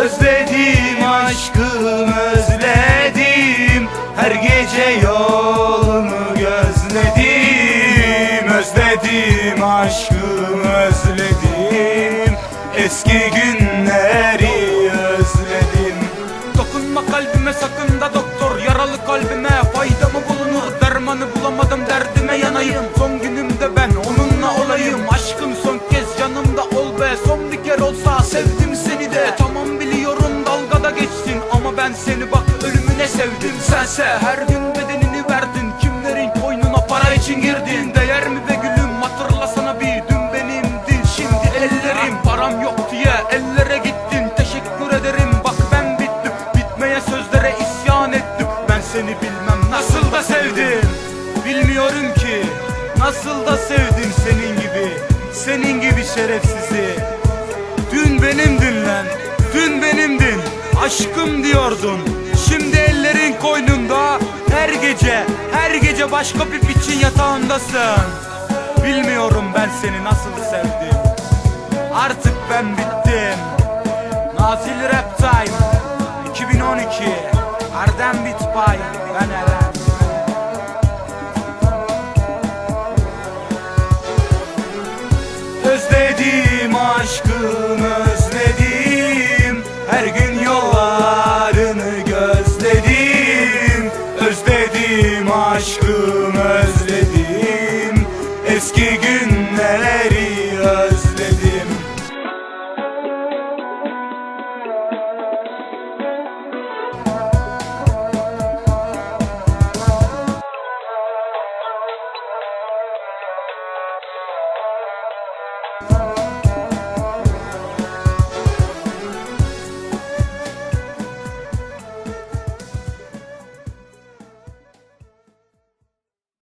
Özledim aşkım özledim. Her gece yolunu gözledim. Özledim aşkım özledim Eski günleri özledim. Dokunma kalbime sakın da doktor. Yaralı kalbime fayda mı bulunur? Dermanı bulamadım derdime yanayım. Son günümde ben onunla olayım. Aşkım son kez yanımda ol be. Son bir kere olsa sevdim seni de. Tamam biliyorum dalgada geçtin. Ama ben seni bak ölümüne sevdim Sense. Her gün yok diye ellere gittin. Teşekkür ederim. Bak ben bittim. Bitmeye sözlere isyan ettim. Ben seni bilmem nasıl da sevdim. Bilmiyorum ki Nasıl da sevdim senin gibi. Senin gibi şerefsizi. Dün benimdin lan Dün benimdin Aşkım diyordun. Şimdi ellerin koynunda. Her gece Her gece başka bir piçin yatağındasın. Bilmiyorum ben seni nasıl sevdim Artık ben bittim. Nazil Rap Time. 2012 Erdem Bitbay Ben Eren. Özledim aşkım özledim. Her gün yollarını gözledim. Özledim aşkım özledim. Eski gün